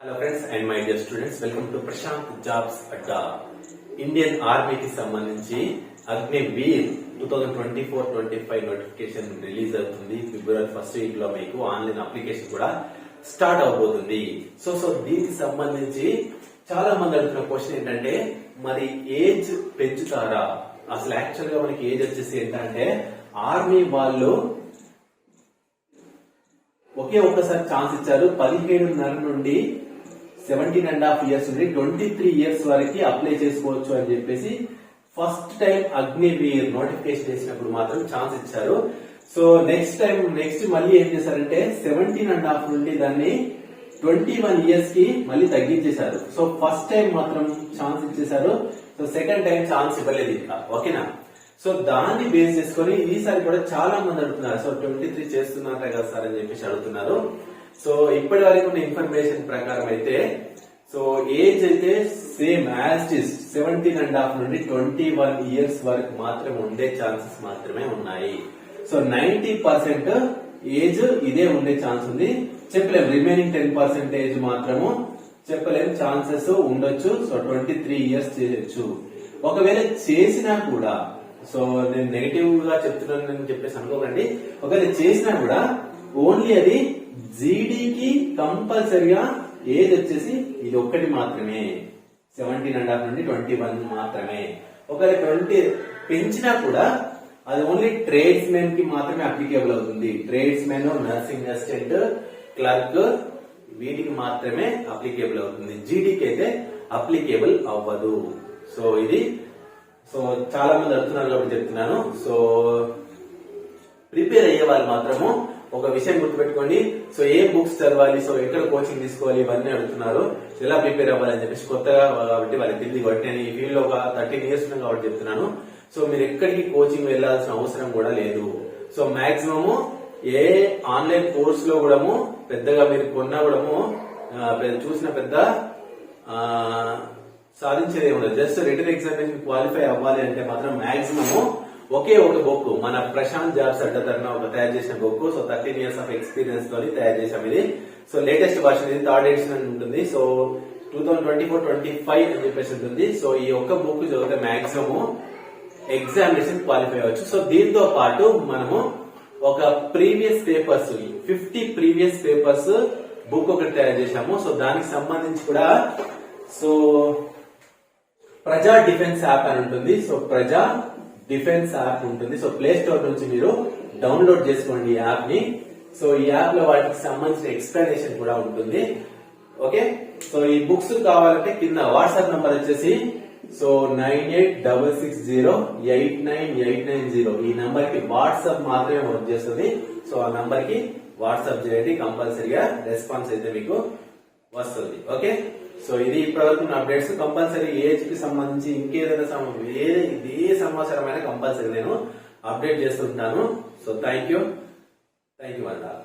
Hello friends and my dear students welcome to Prashanth jobs Adda Indian ఆర్మీకి సంబంధించి Agniveer two thousand twenty four twenty five notification release అవుతుంది. February first వీక్లో మీకు online application కూడా start అవబోతుంది. So so దీనికి సంబంధించి చాలా మంది అడుగుతున్న క్వశ్చన్ ఏంటంటే మరి ఏజ్ పెంచుతారా? అసలు యాక్చువల్గా మనకి ఏజ్ వచ్చేసి ఏంటంటే ఆర్మీ వాళ్ళు ఒకే ఒక్కసారి ఛాన్స్ ఇచ్చారు. పదిహేడున్నర నుండి సెవెంటీన్ అండ్ హాఫ్ ఇయర్స్ నుండి ట్వంటీ త్రీ ఇయర్స్ వరకు అప్లై చేసుకోవచ్చు అని చెప్పేసి ఫస్ట్ టైం అగ్నివీర్ నోటిఫికేషన్ చేసినప్పుడు మాత్రం ఛాన్స్ ఇచ్చారు. సో నెక్స్ట్ టైం నెక్స్ట్ మళ్ళీ ఏం చేశారంటే సెవెంటీన్ అండ్ హాఫ్ నుండి దాన్ని ట్వంటీ వన్ ఇయర్స్కి మళ్ళీ తగ్గించేశారు. సో ఫస్ట్ టైం మాత్రం ఛాన్స్ ఇచ్చేశారు. సో సెకండ్ టైం ఛాన్స్ ఇవ్వలేదు ఇంకా. ఓకేనా? సో దాన్ని బేస్ చేసుకొని ఈసారి కూడా చాలా మంది అడుగుతున్నారు. సో ట్వంటీ త్రీ చేస్తున్నారా కదా సార్ అని చెప్పేసి అడుగుతున్నారు. సో ఇప్పటి వరకు ఉన్న ఇన్ఫర్మేషన్ ప్రకారం అయితే సో ఏజ్ అయితే same as is seventeen and half నుండి ట్వంటీ వన్ ఇయర్స్ వరకు మాత్రమే ఉండే ఛాన్సెస్ మాత్రమే ఉన్నాయి. సో నైన్టీ పర్సెంట్ ఏజ్ ఇదే ఉండే ఛాన్స్ ఉంది. చెప్పలేం రిమైనింగ్ టెన్ పర్సెంట్ ఏజ్ మాత్రము చెప్పలేము ఛాన్సెస్ ఉండొచ్చు. సో ట్వంటీ త్రీ ఇయర్స్ చేయొచ్చు. ఒకవేళ చేసినా కూడా సో నేను నెగిటివ్గా అని చెప్పేసి అనుకోకండి. ఒకవేళ చేసినా కూడా ఓన్లీ అది జీడీకి కంపల్సరిగా ఏజ్ వచ్చేసి ఇది ఒక్కటి మాత్రమే. సెవెంటీన్ అండ్ హాఫ్ నుండి ట్వంటీ వన్ మాత్రమే. ఒకవేళ ట్వంటీ పెంచినా కూడా అది ఓన్లీ ట్రేడ్స్ మెన్కి మాత్రమే అప్లికేబుల్ అవుతుంది. Tradesmen nursing assistant clerk వీటికి మాత్రమే అప్లికేబుల్ అవుతుంది. జీడీకి అయితే అప్లికేబుల్ అవ్వదు. సో ఇది సో చాలా మంది అడుగుతున్నారు కాబట్టి చెప్తున్నాను. సో ప్రిపేర్ అయ్యే వాళ్ళు మాత్రము ఒక విషయం గుర్తుపెట్టుకోండి. సో ఏ బుక్స్ చదవాలి సో ఎక్కడ కోచింగ్ తీసుకోవాలి ఇవన్నీ అడుగుతున్నారు. ఎలా ప్రిపేర్ అవ్వాలి అని చెప్పేసి కొత్తగా కాబట్టి వాళ్ళకి తెలియదు కాబట్టి నేను ఈ ఫీల్డ్లో ఒక థర్టీన్ ఇయర్స్ ఉన్నాను కాబట్టి చెప్తున్నాను. సో మీరు ఎక్కడికి కోచింగ్ వెళ్ళాల్సిన అవసరం కూడా లేదు. సో మాక్సిమము ఏ ఆన్లైన్ కోర్స్లో కూడాము పెద్దగా మీరు కొన్నా కూడాము పెద్ద- చూసిన పెద్ద సాధించేది ఏమి జస్ట్ రిటర్న్ ఎగ్జామినేషన్ క్వాలిఫై అవ్వాలి అంటే మాత్రం మాక్సిమం ఒకే ఒక బుక్ మన ప్రశాంత్ జాబ్స్ అడ్డ తరఫున ఒక తయారు చేసిన book so thirteen years of experience తోని తయారు చేసాం ఇది. సో లేటెస్ట్ వర్షన్ ఇది థర్డ్ ఎడిషన్ అని ఉంటుంది. So two thousand twenty four twenty five అని చెప్పేసి ఉంటుంది. సో ఈ ఒక్క బుక్ చదివితే మాక్సిమం ఎగ్జామినేషన్ క్వాలిఫై అవ్వచ్చు. సో దీంతో పాటు మనము ఒక previous papers fifty previous papers book ఒకటి తయారు చేశాము. సో దానికి సంబంధించి కూడా సో ప్రజా డిఫెన్స్ యాప్ అని ఉంటుంది. సో ప్రజా డిఫెన్స్ యాప్ ఉంటుంది. సో ప్లే స్టోర్ నుంచి మీరు డౌన్లోడ్ చేసుకోండి ఈ యాప్ని సో ఈ యాప్లో వాటికి సంబంధించిన ఎక్స్ప్లెనేషన్ కూడా ఉంటుంది. ఓకే? సో ఈ బుక్స్ కావాలంటే కింద వాట్సాప్ నంబర్ వచ్చేసి so nine eight double six zero eight nine eight nine zero. ఈ నంబర్కి వాట్సాప్ మాత్రమే వర్క్ చేస్తుంది. సో ఆ నంబర్కి వాట్సాప్ చేయండి. కంపల్సరీగా రెస్పాన్స్ అయితే మీకు వస్తుంది. ఓకే? సో ఇది ఇప్పటివరకు నా అప్డేట్స్ కంపల్సరీ ఏజ్కి సంబంధించి ఇంకేదైనా సమ- ఏ ఏ సమాచారమైనా కంపల్సరీ నేను అప్డేట్ చేస్తుంటాను. So thank you thank you అంటారు